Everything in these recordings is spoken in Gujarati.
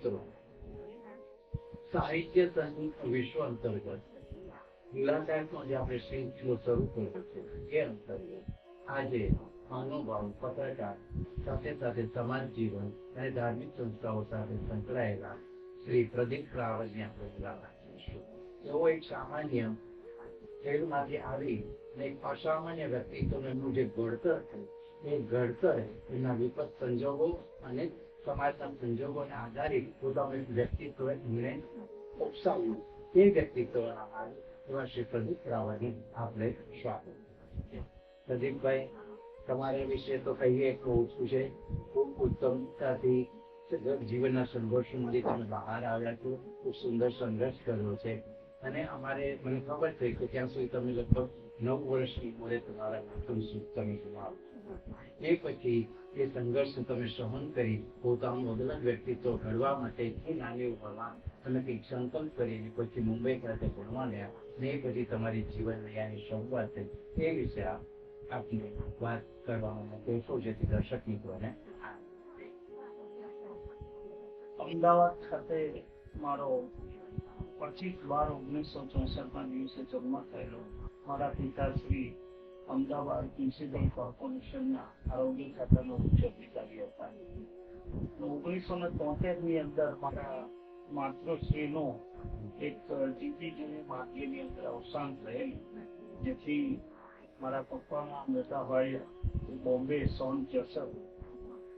મિત્રો. સાહિત્ય સંગીત વિશ્વ અંતર્ગત. મુલાકાતનો જે આપણે શૃંખલો શરૂ કર્યો છે, એ અંતર્ગત. આજે મહાનુભાવ પત્રકાર સાથે સાથે સમાજ જીવન અને ધાર્મિક સંસ્થાઓ સાથે સંકળાયેલા શ્રી પ્રદીપ રાવળની આપણે મુલાકાત તેઓ એક સામાન્ય ખેડમાંથી આવી અને એક અસામાન્ય વ્યક્તિત્વનું જે ઘડતર છે, એ ઘડતર એના વિપત સંજોગો અને સમાજના સંજોગોને આધારિત પોતાનું એક વ્યક્તિત્વ એમણે ઉપસાવ્યું. એ વ્યક્તિત્વના હાલ એવા શ્રી પ્રદીપ રાવાની આપણે સ્વાગત પ્રદીપભાઈ, તમારા વિશે તો કહીએ તો ઓછું છે. ખૂબ ઉત્તમતાથી જીવનના સંઘર્ષમાંથી તમે બહાર આવ્યા છો. ખૂબ સુંદર સંઘર્ષ કર્યો છે. અને અમારે મને ખબર થઈ કે ત્યાં સુધી તમે લગભગ નવ વર્ષની ઉંમરે તમારા તમે ગુમાવો એ પછી એ સંઘર્ષ તમે સહન કરી પોતાનું અદલન વ્યક્તિત્વ ઘડવા માટે નાની ઉંમરમાં તમે કંઈક સંકલ્પ કરીને પછી મુંબઈ ખાતે ભણવા ગયા ને પછી તમારી જીવન નૈયાની શરૂઆત થઈ. એ વિશે આપને વાત કરવામાં કહેશો જેથી દર્શક મિત્રોને અમદાવાદ ખાતે મારો પચીસ બાર ઓગણીસો ચોસઠ ના દિવસે જન્મ થયેલો મારા પિતાશ્રી અમદાવાદ મ્યુનિસિપલ કોર્પોરેશનના આરોગ્ય ખાતાનો ઉચ્ચ અધિકારી હતા. ઓગણીસો ને તોતેરની અંદર મારા માતૃશ્રીનો એક જીતી જેવી માર્ગીની અંદર અવસાન થયેલ. જેથી મારા પપ્પાના મોટા ભાઈ બોમ્બે સોન જસર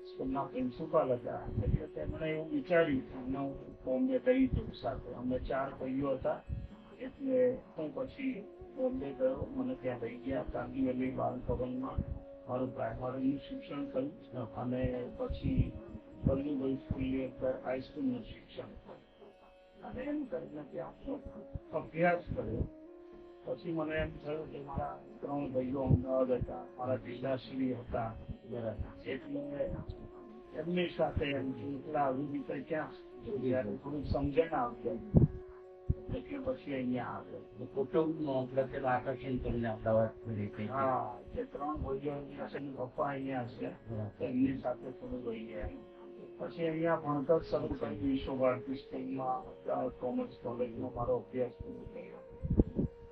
સ્કૂલના પ્રિન્સિપાલ હતા. એટલે તેમણે એવું વિચાર્યું કે અમને હું બોમ્બે લઈ જઉં સાથે. અમે ચાર ભાઈઓ હતા. એટલે હું પછી બોમ્બે ગયો, મને ત્યાં લઈ ગયા ગાંધીવેલી બાલ ભવનમાં મારું પ્રાઇમરીનું શિક્ષણ કર્યું અને પછી વલ્લભભાઈ સ્કૂલની અંદર હાઈસ્કૂલનું શિક્ષણ અને એમ કરીને ત્યાં અભ્યાસ કર્યો. પછી મને એમ થયું કે મારા ત્રણ ભાઈઓ અમદાવાદ હતા, મારા જિલ્લાશ્રી હતા, એટલે એમની સાથે એમ એકલા આવી રીતે ક્યાં ત્યારે થોડું સમજણ આવશે એટલે પછી અહીંયા આવે કુટુંબનો પ્રત્યેનું આકર્ષણ તમને અમદાવાદ કરી હતી. હા જે ત્રણ ભાઈઓ અહીંયા છે ને પપ્પા અહીંયા છે તો એમની સાથે થોડું રહીએ પછી અહીંયા ભણતર શરૂ કર્યું વિશ્વ ભારતી સ્કૂલમાં અમદાવાદ કોમર્સ કોલેજમાં મારો અભ્યાસ પૂરો કર્યો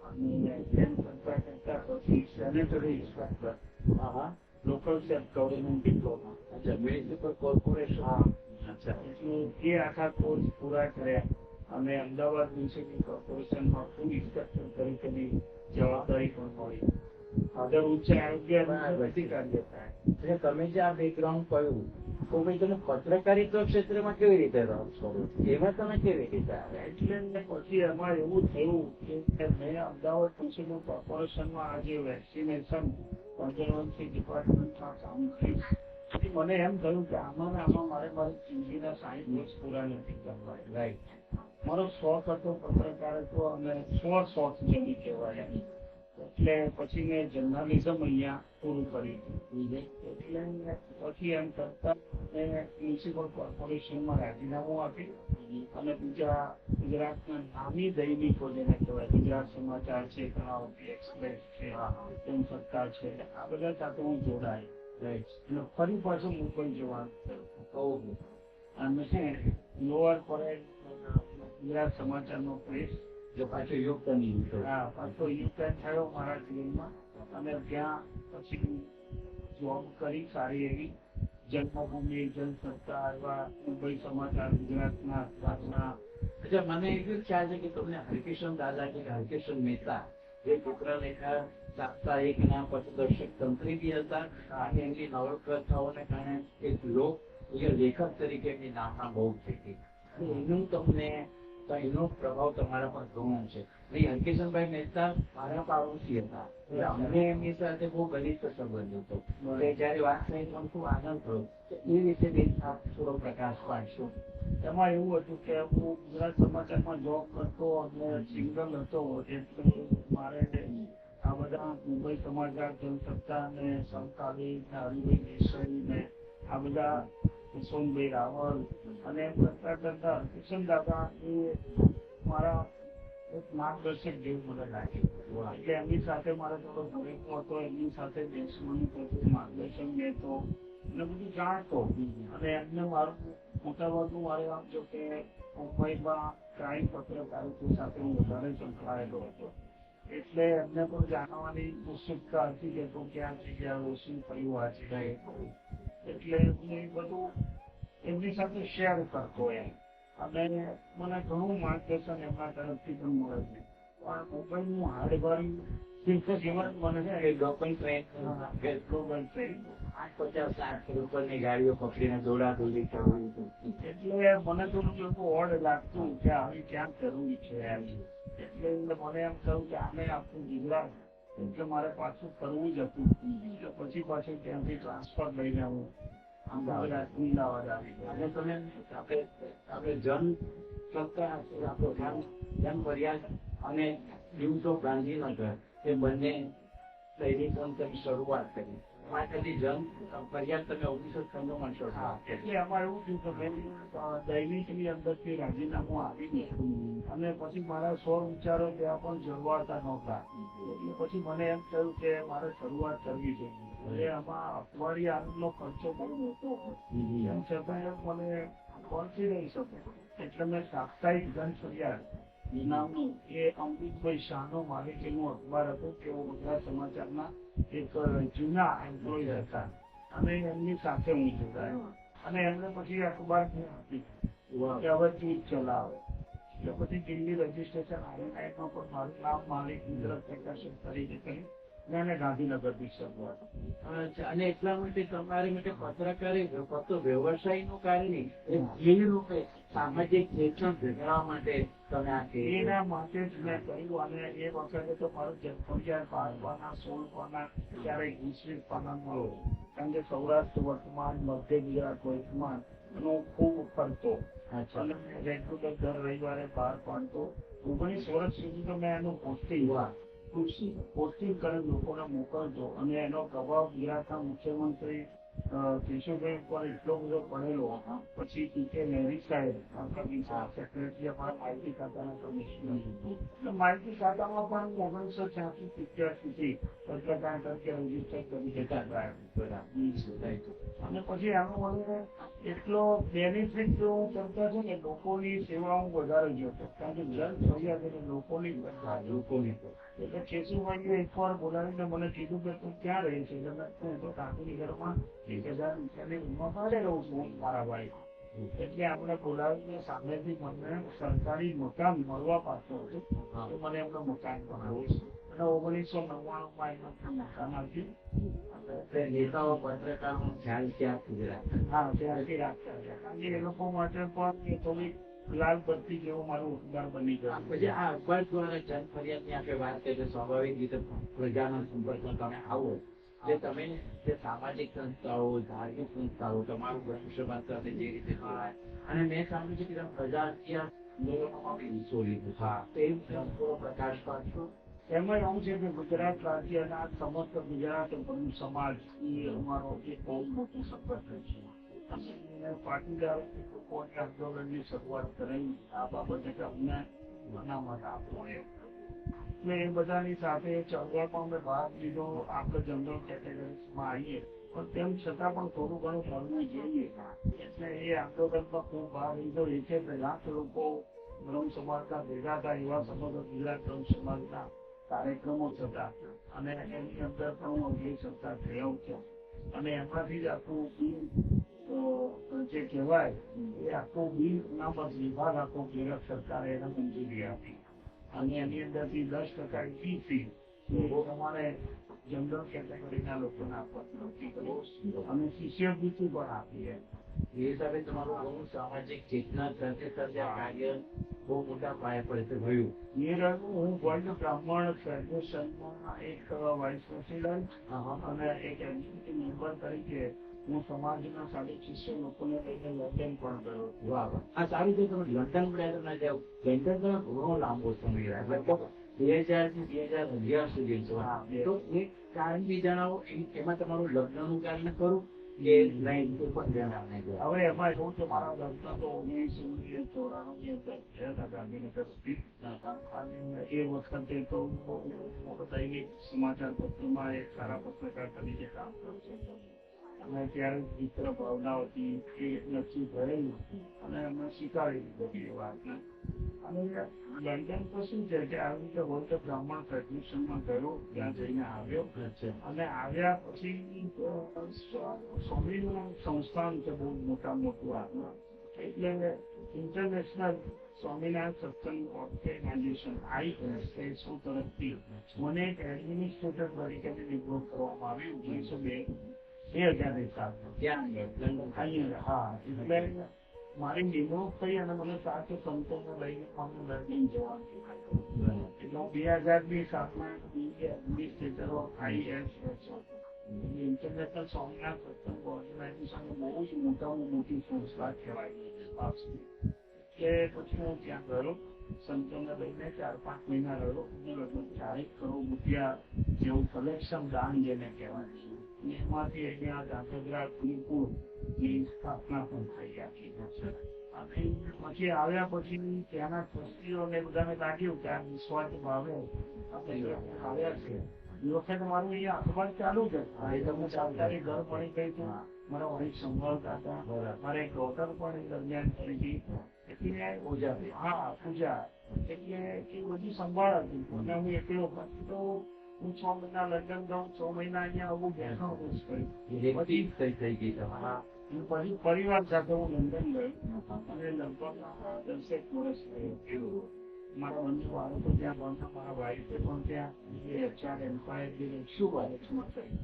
અને એમ કરતા કરતા પછી સેનેટરી ઇન્સ્પેક્ટર હા હા લોકલ સેલ્ફ ગવર્મેન્ટ ડિપ્લોમા અચ્છા મ્યુનિસિપલ કોર્પોરેશન હા અચ્છા એટલે એ આખા કોર્સ પૂરા કર્યા અને અમદાવાદ મ્યુનિસિપલ કોર્પોરેશનમાં ફૂડ ઇન્સ્પેક્ટર તરીકેની જવાબદારી પણ મળી આગળ ઉચ્ચ આરોગ્ય હતા એટલે તમે જે આ બેકગ્રાઉન્ડ કહ્યું તો ભાઈ તમે પત્રકારિતા ક્ષેત્રમાં કેવી રીતે રહો છો? એમાં તમે કેવી રીતે આવ્યા એટલે પછી એમાં એવું થયું કે મેં અમદાવાદ મ્યુનિસિપલ કોર્પોરેશનમાં આજે વેક્સિનેશન કન્ઝર્વન્સી ડિપાર્ટમેન્ટમાં કામ કર્યું. મને એમ થયું કે આમાં આમાં મારે મારી જિંદગીના સાયન્સ વર્ષ પૂરા નથી કરવા રાઈટ મારો શોખ હતો પત્રકારત્વ અને સ્વ શોખ જેવી કહેવાય એટલે પછી મેં જર્નાલિઝમ અહીંયા પૂરું કર્યું એટલે પછી એમ કરતા મેં મ્યુનિસિપલ કોર્પોરેશનમાં રાજીનામું આપ્યું અને બીજા ગુજરાતના નામી દૈનિકો જેને કહેવાય ગુજરાત સમાચાર છે કર્ણાવતી એક્સપ્રેસ છે તેમ સત્તા છે આ બધા સાથે હું જોડાય રાઈટ અને ફરી પાછું મુંબઈ જવાનું અને લોઅર પરેડ ગુજરાત સમાચારનો પ્રેસ. જો પાછો યોગદાન હા પાછો યોગદાન થયો મારા જીવનમાં. અને ત્યાં પછી જોબ કરી સારી એવી. જન્મભૂમિ જનસત્તા એવા મુંબઈ સમાચાર ગુજરાતના રાજના અચ્છા મને એવું ખ્યાલ છે કે તમને હરકિશન દાદા કે હરકિશન મહેતા જે ચિત્રલેખા સાપ્તાહિકના પથદર્શક તંત્રી બી હતા. અને એમની નવલકથાઓને કારણે એક લોક લેખક તરીકે એમની નામના બહુ થઈ એનું તમને તો એનો પ્રભાવ તમારા પર ઘણો છે. ભાઈ હરકિશનભાઈ મહેતા મારા પાડોશી હતા. અમને એમની સાથે બહુ ઘનિષ્ઠ સંબંધ હતો. એટલે જયારે વાત થઈ તો ખૂબ આનંદ થયો. એ રીતે આપ થોડો પ્રકાશ પાડશો. એમાં એવું હતું કે હું ગુજરાત સમાચારમાં જોબ કરતો અને સિંગલ હતો એટલે મારે આ બધા મુંબઈ સમાચાર જનસત્તા અને સમકાલીન હરિભાઈ દેસાઈ ને આ બધા સોનભાઈ રાવલ અને એમ કરતા કરતા કિશન દાદા એ મારા એક માર્ગદર્શક જેવું મને લાગ્યું. એટલે એમની સાથે મારે થોડો ભરેકો હતો એમની સાથે થતું માર્ગદર્શન લેતો અને બધું જાણતો. અને એમને મારું મોટાભાગનું મારે આમ જો કે મુંબઈમાં ક્રાઇમ પત્રકારિતા સાથે હું વધારે સંકળાયેલો હતો. એટલે એમને પણ જાણવાની ઉત્સુકતા હતી કે તું ક્યાં જગ્યાએ શું થયું વાંચી રહી એટલે એ બધું એમની સાથે શેર કરતો એમ. અને મને ઘણું માર્ગદર્શન એમના તરફથી પણ મળે છે. પણ મુંબઈનું જીવન મને આઠ પચાસ લાખ રૂપિયાની ગાડીઓ પકડીને દોડાદોડી કરવી એટલે મને થોડું એવું ઓડ લાગતું કે આવી ક્યાં કરવું છે એમ. એટલે મને એમ થયું કે આને આપણું ગુજરાત એટલે મારે પાછું કરવું જ હતું. એટલે પછી પાછું ત્યાંથી ટ્રાન્સફર લઈને આવું. અમદાવાદ અમદાવાદ આવી અને તમે આપણે આપણે જન સત્તા આપણો જન જન ફરિયાદ અને ન્યૂઝ ઓફ ગાંધીનગર, એ બંને દૈનિક શરૂઆત કરી. ફરિયાદ તમે ઓગણીસો શરૂ હા એટલે આમાં એવું થયું કે મેં દૈનિકની અંદરથી રાજીનામું આપી અને પછી મારા સ્વ વિચારો ત્યાં પણ જળવાતા નહોતા. એટલે પછી મને એમ થયું કે મારે શરૂઆત કરવી છે. એટલે આમાં અખબારી આનંદનો ખર્ચો બહુ મોટો એમ છતાં મને પહોંચી નહીં શકે એટલે મેં સાપ્તાહિક ધન ફરિયાદ નામનું એ અમૃતભાઈ શાહનો માલિકીનું અખબાર હતું તેઓ ગુજરાત સમાચારના એક જૂના એમ્પ્લોય હતા. અને એમની સાથે હું જોડાયો. અને એમને પછી અખબાર આપી. કે હવે તું ચલાવે. એટલે પછી દિલ્હી રજીસ્ટ્રેશન આરએનઆઈમાં પણ મારું નામ માલિક ગુજરાત પ્રકાશન તરીકે કરી. અને એને ગાંધીનગરથી શરૂઆત? અને એટલા માટે તમારી માટે પત્રકારી ફક્ત વ્યવસાયનું કાર્ય નહીં જે રૂપે સામાજિક ચેતના ભેગવા માટે તમે આ એના માટે જ મેં કહ્યું અને એ વખતે તો મારો જન્મજાત બાર પાના સોળ પાના ક્યારેક વીસ વીસ પાના મળો કારણ કે સૌરાષ્ટ્ર વર્તમાન મધ્ય ગુજરાત વર્તમાન નો ખૂબ ફરતો. અને રેગ્યુલર દર રવિવારે બહાર પાડતો. ઓગણીસ વર્ષ સુધી તો મેં એનું પહોંચતી વાહ. પોસ્ટિંગ કરી લોકોને મોકલજો અને એનો પ્રભાવ ગુજરાતના મુખ્યમંત્રી કેશુભાઈ ઉપર એટલો બધો પડેલો પછી પીકે લહેરી સાહેબ આપણા સેક્રેટરી અમારા માહિતી ખાતાના કમિશનર. એટલે માહિતી ખાતામાં પણ ઓગણીસો છ્યાસી સિત્તેર સુધી પત્રકાર તરીકે રજિસ્ટર કરી દેતા અને પછી આનો મને એટલો બેનિફિટ જો હું કરતા છે ને લોકોની સેવા હું વધારે જોતો. કારણ કે જન ફરિયાદ એટલે લોકોની બધા લોકોની એટલે કેશુભાઈએ એકવાર બોલાવીને મને કીધું કે તું ક્યાં રહે છે? એટલે હું તો કાકુની ઘરમાં એક હજાર રૂપિયાની ભાડે રહું છું મારા ભાઈ. એટલે આપણે બોલાવીને સામેથી મને સરકારી મકાન મળવા પાછું હતું. તો મને એમનું મકાન બનાવ્યું. અને ઓગણીસો નવ્વાણું માં એમને મકાન આપ્યું નેતાઓ પત્રકારો ખ્યાલ ક્યાં રાખતા હા ત્યાંથી રાખતા હતા. કારણ કે એ લોકો માટે પણ એ થોડી લાલ બત્તી જેવો મારો અખબાર બની ગયો. પછી આ અખબાર દ્વારા જન ફરિયાદની આપણે વાત કરીએ સ્વાભાવિક રીતે પ્રજાના સંપર્કમાં તમે આવો. જે તમે જે સામાજિક સંસ્થાઓ ધાર્મિક સંસ્થાઓ તમારું ભવિષ્યવાદ સાથે જે રીતે અને મેં સાંભળ્યું છે કે તમે પ્રજા અત્યાર આંદોલનોમાં બી હિસ્સો લીધો. હા તો એ થોડો પ્રકાશ પાડશો? એમાં એવું છે કે ગુજરાત રાજ્યના સમસ્ત ગુજરાત સમાજ એ અમારો એક બહુ મોટો સંપર્ક છે. પાટીદાર લોકોની આંદોલનની શરૂઆત કરી. આ બાબતે કે અનામત આપો એટલે એ બધાની સાથે ચળવળમાં અમે ભાગ લીધો. આપણે જનરલ કેટેગરીમાં આવીએ. પણ તેમ છતાં પણ થોડું ઘણું ફરવું જોઈએ. એટલે એ આંદોલનમાં ખૂબ ભાગ લીધો. એ છે કે લાખ લોકો બ્રહ્મ સમાજના ભેગા હતા એવા સમગ્ર ગુજરાત બ્રહ્મ સમાજના કાર્યક્રમો થતા અને એની અંદર પણ હું અગ્નિ સત્તા થયો. છે અને એમાંથી જ આખું જે કહેવાય એ આખું બિલ નામક વિભાગ આખો કેરળ સરકારે એને મંજૂરી આપી. અને એની અંદરથી દસ ટકા ફી ફી તમારે જનરલ કેટેગરીના લોકોને આપવાનું નક્કી કર્યું અને શિષ્યવૃત્તિ પણ આપી એ હિસાબે તમારું બહુ સામાજિક ચેતના સાથે સાથે આ કાર્ય બહુ મોટા પાયે પર થયું એ હું વર્લ્ડ બ્રાહ્મણ ફેડરેશનમાં એક વાઇસ પ્રેસિડન્ટ અને એક એક્ઝિક્યુટિવ મેમ્બર તરીકે હું સમાજના સાડી લોકોને લઈને લંડન પણ ગયો વાહ. આ સારી રીતે તમે લંડન ગયા ના જાવ લંડન તમે ઘણો લાંબો સમય લગભગ બે હજારથી બે હજાર અગિયાર સુધી છો. તો એ કારણ બી જણાવો એમાં તમારું લગ્નનું કારણ કરું કે નહીં? તો પણ જણાવને હવે એમાં એવું છે મારા લગ્ન તો ઓગણીસો ચોરાણું ની અંદર ગાંધીનગર એ વખતે તો હું દૈનિક સમાચાર પત્રમાં એક સારા પત્રકાર તરીકે કામ કરું છું અને ત્યારે મિત્ર ભાવનાઓથી એ નક્કી કરેલું અને અમે સ્વીકારી એ વાત અને લંડન તો શું છે કે આવી રીતે હોય તો બ્રાહ્મણ ફેડરેશનમાં ગયો ત્યાં જઈને આવ્યો. અને આવ્યા પછી સ્વામીનું સંસ્થાન છે બહુ મોટા મોટું આ એટલે ઇન્ટરનેશનલ સ્વામિનારાયણ સત્સંગ ઓર્ગેનાઇઝેશન આઈએસએસઓ તરફથી મને એક એડમિનિસ્ટ્રેટર તરીકે નિમણૂક કરવામાં આવી ઓગણીસો બે. હા એટલે મારી નિમણૂક થઈ અને મને લઈને. એટલે બે હજાર ઓફ ઇન્ટરનેશનલ સત્સંગ ઓર્ગેનાઇઝેશન બહુ જ મોટામાં મોટી સંસ્થા કહેવાય કે પછી હું ત્યાં ગયો સંતોને લઈને ચાર પાંચ મહિના રહ્યો. અને લગભગ ચારેક કરોડ રૂપિયા જેવું કલેક્શન દાન જેને કહેવાય એમાંથી અહીંયા ગાંધીગ્રા ગુરુકુળની સ્થાપના પણ થઈ આખી અને પછી આવ્યા પછી ત્યાંના ટ્રસ્ટીઓને બધાને લાગ્યું કે આ નિસ્વાર્થ ભાવે આવ્યા છે એ વખતે મારું અહીંયા અખબાર ચાલુ જ હતું. એ તમને સરકારી ઘર ગઈ હતું મારા સંભાળતા હતા. મારે એક ડોટર પણ દરમિયાન થઈ ગઈ. એટલે પૂજા હા પૂજા. એટલે એ બધી સંભાળ હતી. અને હું એકલો પછી તો હું છ મહિના લંડન જાઉં છ મહિના અહીંયા આવું બેઠો થઈ થઈ ગઈ હું પછી પરિવાર સાથે હું લંડન ગયો અને લગભગ દસેક વર્ષ થયું મારા બંને બાળકો ત્યાં ભણતા મારા વાઈફે પણ ત્યાં એચઆર એમ્પાયર શું થઈ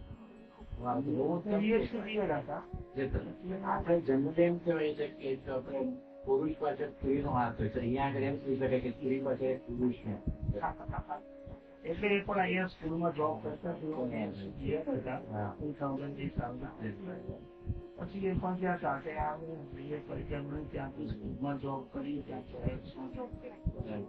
જે તમે- આપણે જનરલી કહેવાય છે પુરુષ હાથ હોય છે અહીંયા આગળ એમ કહી શકાય કે સ્ત્રી પાછળ પુરુષનો એટલે એ પણ અહીંયા સ્કૂલમાં જોબ કરતા તેઓ હા. પછી એ પણ ત્યાં સાથે આવ્યો બીએ પરિક્રમણ ત્યાંથી સ્કૂલમાં જોબ કરી ત્યાં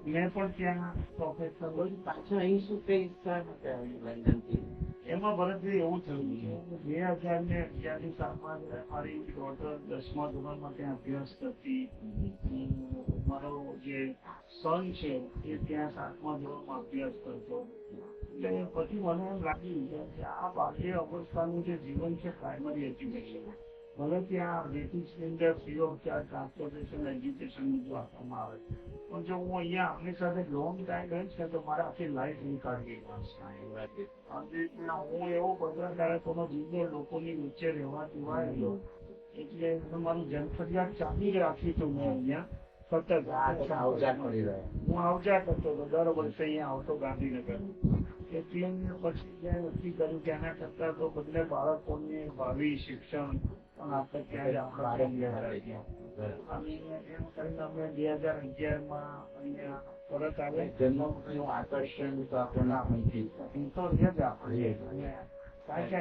મેં પણ ત્યાં પ્રોફેસર પછી પાછળ અહીં શું કઈ ઈચ્છા નથી લંડનથી એમાં ભરતભાઈ એવું થયું કે બે હજાર ને અગિયારની સાલમાં મારી ડોટર દસમા ધોરણમાં ત્યાં અભ્યાસ કરતી, મારો જે સન છે એ ત્યાં સાતમા ધોરણમાં અભ્યાસ કરતો. એટલે પછી મને એમ લાગ્યું કે આ બાલ્ય અવસ્થાનું જે જીવન છે પ્રાઇમરી એજ્યુકેશન ભલે ત્યાં બ્રિટિશની અંદર free of charge transportation education બધું આપવામાં આવે પણ જો હું અહીંયા આપની સાથે લોંગ ટાઈમ રહીશ ને તો મારા આખી લાઈફ નીકાળી પડશે હા. અને એવો પત્રકારકોનો જીવનો લોકોની વચ્ચે રહેવા ટેવાયેલો એટલે મારું જનફરિયાદ ચાલી જ રાખી તો મેં અહીંયા. સતત કરી રહ્યા હું આવજા કરતો હતો. દર વર્ષે અહીંયા આવતો ગાંધીનગર. એટલે પછી જ્યાં નક્કી કર્યું કે એના કરતા તો બંને બાળકોને ભાવિ શિક્ષણ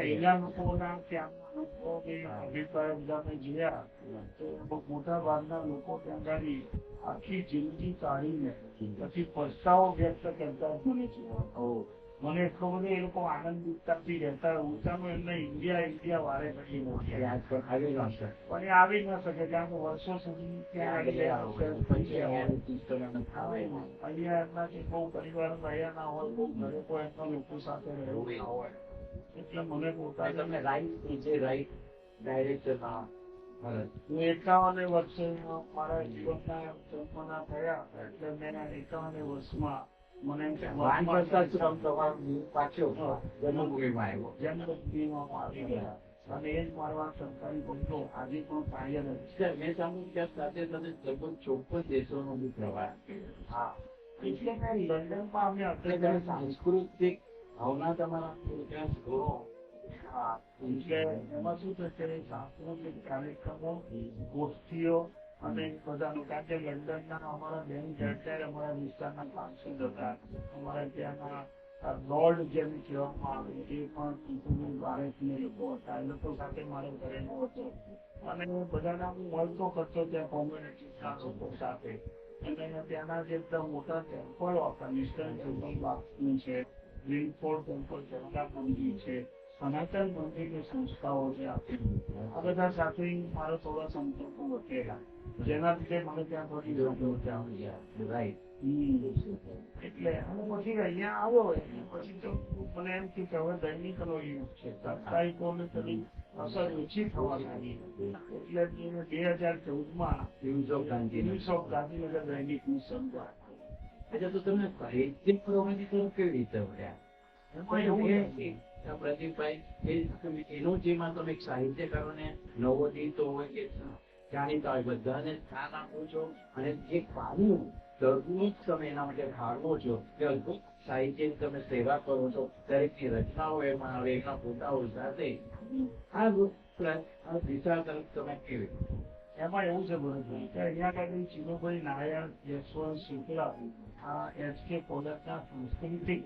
એના લોકોના ત્યાંના તો મોટા ભાગના લોકો ત્યાં ગાડી આખી જિંદગી કાઢીને પછી પસ્તાવો વ્યક્ત કરતા જ મને જોયા ઓહ, મને એટલો બધો એ લોકો આનંદિતતાથી રહેતા ઉતાનો એમને ઇન્ડિયા ઇન્ડિયા વારે ઘડી પણ એ આવી ન શકે. કારણ કે વર્ષો સુધી અહીંયા એમના એમનાથી બહુ પરિવાર રહ્યા ના હોય બહુ લોકો એમના લોકો સાથે રહેવું ના હોય. એટલે મને પોતા પોતાને તમે right જે રાઈટ ડાયરેક્ટર ના. હું એકાવન વર્ષે મારા જીવનના જન્મના થયા. એટલે મેં એકાવન વર્ષમાં હા એટલે લંડનમાં અમે એટલે તમે અત્યારે સાંસ્કૃતિક ભાવના તમારા ત્યાં ઘણો હા એમાં શું થશે કાર્યક્રમો ગોષ્ઠીઓ અને પોતાનું કાર્ય લંડનના અમારા બેન જડતાર અમારા વિસ્તારના સાંસદ હતા અમારા ત્યાંના લોર્ડ જેમ કહેવામાં આવે એ પણ ભારતને લોકો હતા. એ લોકો સાથે મારે કરેલો હતો. અને બધાના હું મળતો કરતો ત્યાં કોમ્યુનિટીના લોકો સાથે. અને ત્યાંના જે મોટા ટેમ્પલ અફઘાનિસ્તાન ટેમ્પલ બાપનું છે વિલફોર્ડ ટેમ્પલ જગન્નાથ મંદિર છે, સનાતન મંદિરની સંસ્થાઓ આપી આ બધા સાથે મારો થોડા સંપર્કો વધેલા જેના લીધે મને ત્યાં થોડી જરૂર રાઈટ એટલે અને પછી અહીંયા આવ્યો પછી તો મને એમ થયું કે હવે દૈનિકનો યુગ છે. સાપ્તાહિકોને થોડી અસર ઓછી થવા લાગી એટલે બે હજાર ચૌદમાં દિવસો ગાંધીનગર ન્યૂઝ ઓફ ગાંધીનગર દૈનિકની શરૂઆત અચ્છા તો તમને સાહિત્યિક પ્રવૃત્તિ તો કેવી રીતે વળ્યા? પ્રદીપભાઈ એનું જેમાં તમે સાહિત્યકારોને નવોદિતો હોય કે જાણીતા હોય બધાને સ્થાન આપો છો. અને જે કાર્ય દરરોજ તમે એના માટે ફાળવો છો કે અદભુત સાહિત્યની તમે સેવા કરો છો, દરેકની રચનાઓ એમાં આવે, એના પોતાઓ સાથે. આ દિશા તરફ તમે કેવી એમાં એવું છે ભરતભાઈ, કે અહીંયા આગળ ચિનુભાઈ નારાયણ યશવંત શુક્લા, આ એસકે કોલેજના સાંસ્કૃતિક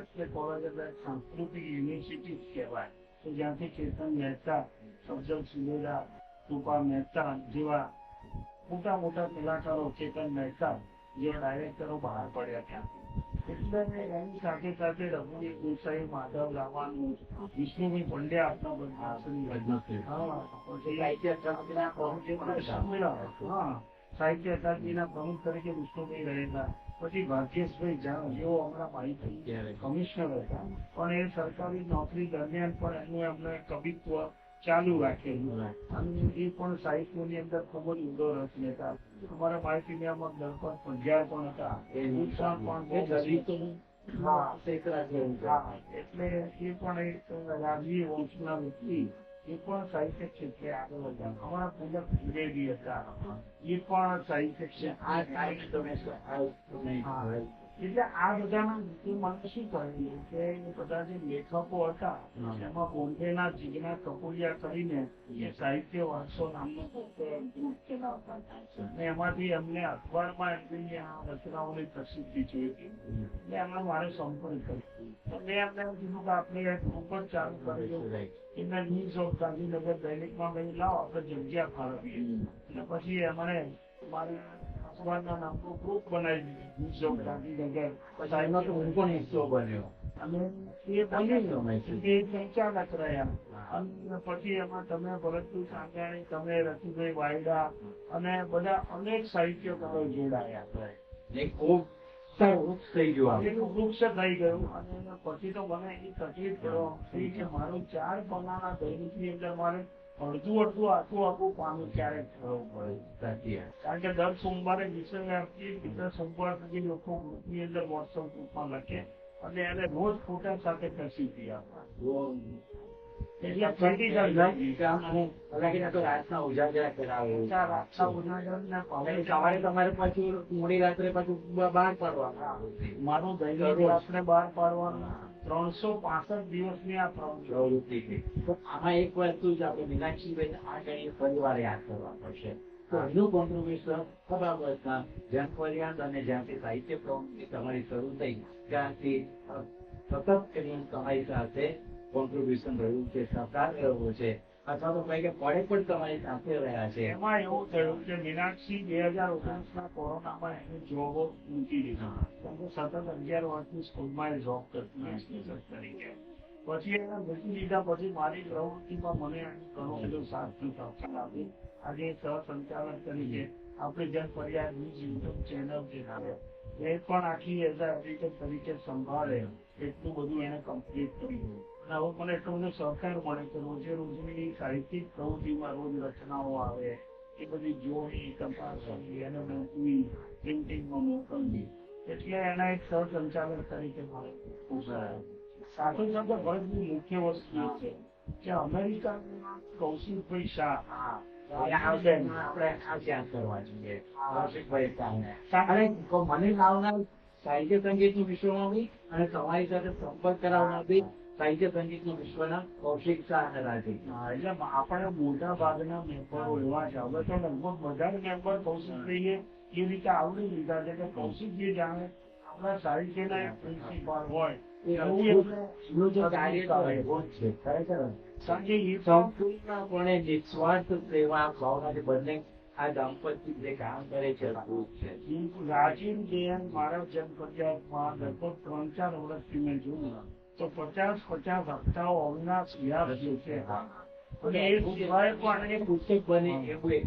એસકે કોલેજ એટલે સાંસ્કૃતિક યુનિવર્સિટી કહેવાય. તો જ્યાંથી ચેતન મહેતા, સજ્જન સુલેરા કૃપા મહેતા જેવા મોટા મોટા કલાકારો ચેતન મહેતા જેવા ડાયરેક્ટરો બહાર પડ્યા ત્યાંથી એટલે એની સાથે સાથે રઘુજી દેસાઈ માધવ રામાનું વિષ્ણુભાઈ પંડ્યા આપના બધા સાહિત્ય અકાદમીના પ્રમુખ હતા. તરીકે વિષ્ણુભાઈ રહેલા પછી ભાગ્યેશભાઈ ઝા જેઓ હમણાં માહિતી કમિશનર હતા. પણ એ સરકારી નોકરી દરમિયાન પણ એનું એમને કવિત્વ ચાલુ રાખેલું એ પણ સાહિત્યની અંદર ખૂબ જ ઊંડો રસ લેતા અમારા નિયામક દર્પણ પંજાબ પણ હતા ઉત્સાહ પણ હા. એટલે એ પણ એક રાજવી વંશના વ્યક્તિ. એ પણ સાહિત્ય ક્ષેત્રે આગળ વધ્યા. અમારા પૂજક ત્રિવેદી હતા. એ પણ સાહિત્ય આ ક્ષેત્રે એટલે આ બધાના મને શું કહ્યું કે બધા જે લેખકો હતા એમાં બોમ્બેના જીગના કપૂરિયા કરીને એ સાહિત્ય વારસો નામનું અને એમાંથી એમને અખબારમાં એમની આ રચનાઓની પ્રસિદ્ધિ જોઈ હતી. એટલે એમણે મારે સંપર્ક કર્યો. તો મેં એમને એમ કીધું કે આપણે જ ચાલુ કર્યું Right. એમના ન્યૂઝ ઓફ ગાંધીનગર દૈનિકમાં મેં લાવો આપણે જગ્યા ફાળવીએ. અને પછી એમણે મારે નામનું ગ્રુપ બનાવી દીધું પછી એનો તો હું પણ હિસ્સો બન્યો. અને એ બની એ સંચાલક રહ્યા. અને પછી એમાં તમે ભરતભાઈ સાંગાણી તમે રતિભાઈ વાયડા અને બધા અનેક સાહિત્યકારો જોડાયા. ને ખૂબ વૃક્ષ થઈ ગયું વૃક્ષ થઈ ગયું અને પછી તો મને એ તકલીફ પડવા કે મારું ચાર પાનાના દૈનિકની અંદર મારે અડધું અડધું આખું આખું પાનું ક્યારેક થવું પડે? કારણ કે દર સોમવારે વિષય આપીએ બીજા સોમવાર સુધી લોકો ગ્રુપની અંદર વોટ્સઅપ ગ્રુપમાં લખે અને એને રોજ ફોટા સાથે અને પાવે. તમારે પાછું મોડી રાત્રે પાછું બહાર પાડવાનું. મારું દૈનિક રાત્રે બહાર પાડવાનું. ત્રણસો પાસઠ દિવસની આ પ્રવૃત્તિ. છે. તો આમાં એક વસ્તુ જ આપણે મીનાક્ષીબેન આ ઘડીએ ફરીવાર યાદ કરવા પડશે. તો કોન્ટ્રીબ્યુશન ખબર અને જ્યાંથી સાહિત્ય પ્રવૃત્તિ તમારી શરૂ થઈ ત્યાંથી સતત તમારી સાથે કોન્ટ્રીબ્યુશન રહ્યું છે સહકાર રહ્યો છે. અથવા તો કઈ કે પડે પણ તમારી સાથે રહ્યા છે. એમાં એવું થયું કે મીનાક્ષી બે હજાર ઓગણીસ ના કોરોનામાં એની જોબ મૂકી દીધી સતત અગિયાર વર્ષની સ્કૂલમાં જોબ કરતી ઇન્સ્પેક્ટર તરીકે. પછી એને મૂકી દીધા પછી મારી પ્રવૃત્તિમાં મને ઘણો બધો સાથ સહકાર આપી આજે સહસંચાલક તરીકે આપણે જેમ ફરિયાદ ન્યૂઝ યુટ્યુબ ચેનલ જે આવે એ પણ આખી એઝ અ તરીકે સંભાળે. એટલું બધું એને કમ્પ્લીટ કર્યું. અને મને એટલો બધો સહકાર મળે કે રોજે રોજની સાહિત્યિક પ્રવૃત્તિમાં રોજ રચનાઓ આવે એ બધી જોવી તપાસવી એને મૂકવી પ્રિન્ટિંગમાં મોકલવી એટલે એના એક સહસંચાલક તરીકે મળે ખૂબ સાથે સાથે ભરતની મુખ્ય વસ્તુ છે કે અમેરિકાના કૌશિકભાઈ શાહ. મને લાવનાર સાહિત્ય સંગીતનું વિશ્વમાં બી અને તમારી સાથે સંપર્ક કરાવનાર બી સાહિત્ય સંગીત વિશ્વના કૌશિક શાહ અને રાજીવ. એટલે આપણે મોટા ભાગના મેમ્બરો એવા છે. હવે તો લગભગ બધા જ મેમ્બર કૌશિકભાઈએ એ રીતે આવડી લીધા છે કે કૌશિકજી જાણે આપણા સાહિત્યના પ્રિન્સિપાલ હોય સંપૂર્ણપણે નિસ્વાર્થ સેવા ભાવનાથી બંને આ દાંપત્ય જે કામ કરે છે રાજીવ જયન મારા જન્મ પંજાબમાં લગભગ ત્રણ ચાર વર્ષથી મેં જોયું. તો પચાસ પચાસ હપ્તાઓ અમના વ્યાસ જે છે. અને એ સિવાય પણ એ પુસ્તક બની એવું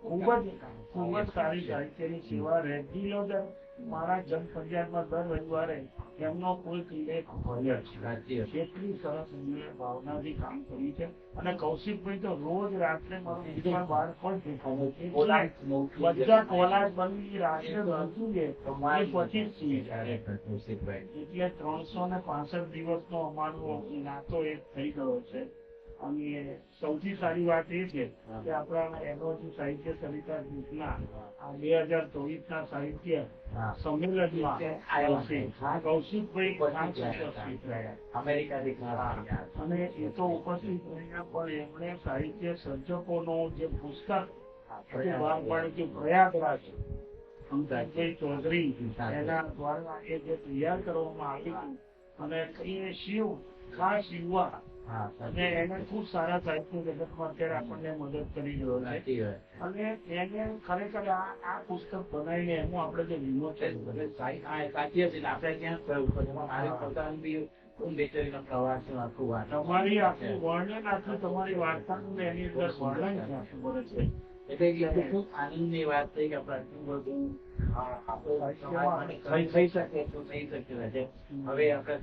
ખૂબ જ ખૂબ જ સારી સાહિત્યની સેવા રેગ્યુલર મારા જન ફરિયાદમાં દર રવિવારે એમનો કોઈક લેખ ભર્યો છે એટલી સરસ એમણે ભાવનાથી કામ કર્યું છે. અને કૌશિકભાઈ તો રોજ રાત્રે મારો મિત્ર બહાર પણ દેખાડે છે. બધા કોલાજ બની રાત્રે વાંચું છે. એ પછી. એટલે ત્રણસો ને પાસઠ દિવસનો અમારો નાતો એક થઈ ગયો છે. અને સૌથી સારી વાત એ છે કે આપણા એનોજી સાહિત્ય સરિતા જૂથના આ બે હજાર ચોવીસ ના સાહિત્ય સંમેલનમાં કૌશિકભાઈ ઉપસ્થિત રહ્યા. અને એ તો ઉપસ્થિત રહ્યા પણ એમણે સાહિત્ય સર્જકોનો જે પુસ્તક બહાર પાડ્યું પ્રયાગરાજ ચૌધરી એના દ્વારા એ જે તૈયાર કરવામાં આવ્યું અને એ શિવ ખાસ યુવા અને એને ખૂબ સારા સાહિત્ય જગતમાં અત્યારે આપણને મદદ કરી રહ્યો છે. અને એને ખરેખર આ પુસ્તક બનાવીને એનું આપણે જે વિમોચન સાચી હતી આપણે ક્યાં થયું? મારે પોતાનું બી. તમારી આખું વર્ણન આખું તમારી વાર્તાનું એની અંદર વર્ણન છે. એટલે ખૂબ આનંદની વાત થઈ કે આપણે બધું થઈ શકે થઈ શકે છે. હવે આપણે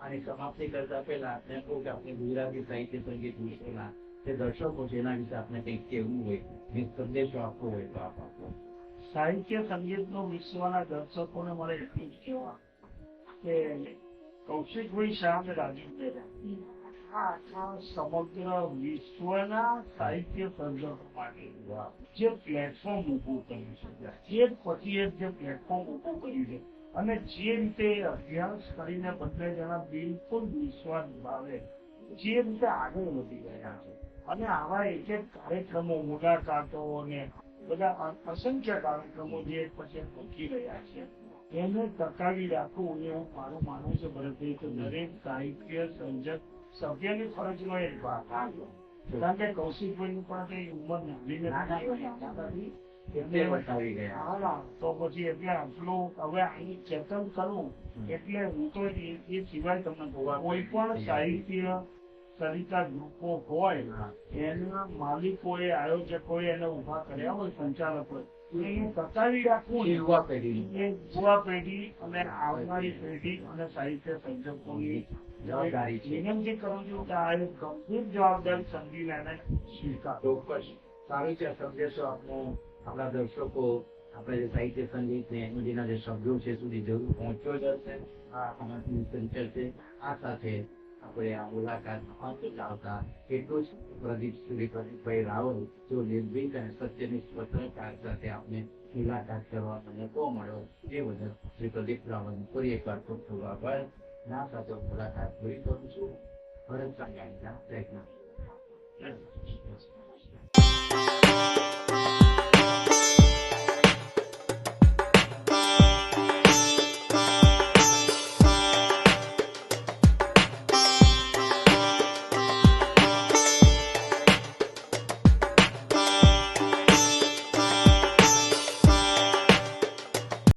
આની સમાપ્તિ કરતા પહેલા આપણે કહું કે આપણે ગુજરાતી સાહિત્ય સંગીત વિશ્વના જે દર્શકો છે, એના વિશે આપણે કંઈક કહેવું હોય, કંઈક સંદેશો આપવો હોય તો આપ આપો. સાહિત્ય સંગીતનો વિશ્વના દર્શકોને કહેવા. કે કૌશિકભાઈ અને રાજુ સમગ્ર વિશ્વના સાહિત્ય સર્જકો માટે જે પ્લેટફોર્મ ઊભું કર્યું છે. એક પછી એક જે પ્લેટફોર્મ ઊભું કર્યું છે અને જે રીતે અભ્યાસ કરીને બંને જણા બિલકુલ વિશ્વાસ ભાવે જે રીતે આગળ વધી ગયા છે. અને આવા એક એક કાર્યક્રમો મુલાકાતો અને બધા અસંખ્ય કાર્યક્રમો જે એક પછી મૂકી રહ્યા છે એને ટકાવી રાખવું એવું મારું માનવું છે. ભરતભાઈ કે દરેક સાહિત્ય સંજક સભ્યની ફરજનો એક ભાગ. કારણ કે કૌશિકભાઈની પણ કઈ ઉંમર નાની નથી બતાવી ગયા. તો પછી એટલે આટલું હવે અહીં ચેતન કરવું એટલે હું તો એ એ સિવાય તમને કોઈ પણ સાહિત્ય સરિતા ગ્રુપો હોય એના માલિકોએ આયોજકોએ એને ઊભા કર્યા હોય સંચાલકોએ એને રાખવું યુવા પેઢી. એ યુવા પેઢી અને આવનારી પેઢી અને સાહિત્ય સર્જકોની જવાબદારી છે. વિનંતી કરું છું કે આ એક ગંભીર જવાબદારી સમજીને એને સ્વીકાર. ચોક્કસ. સારું છે સંદેશો આપનો. આપણા દર્શકો, આપણે જે સાહિત્ય સંગીત ને એનું જે શબ્દો છે સુધી જરૂર પહોંચ્યો જ હશે. સંચર છે. આ સાથે આપણે આ મુલાકાત અંત લાવતા એટલું જ પ્રદીપ શ્રી પ્રદીપભાઈ રાવલ, જો નિર્ભીક અને સત્યની પત્રકાર સાથે આપણે મુલાકાત કરવા મને કો મળ્યો એ બદલ શ્રી પ્રદીપ રાવલ ફરી એકવાર ખૂબ ખૂબ આભાર. ના સાથે મુલાકાત પૂરી કરું છું. ભરત સંગાણીના પ્રયત્ન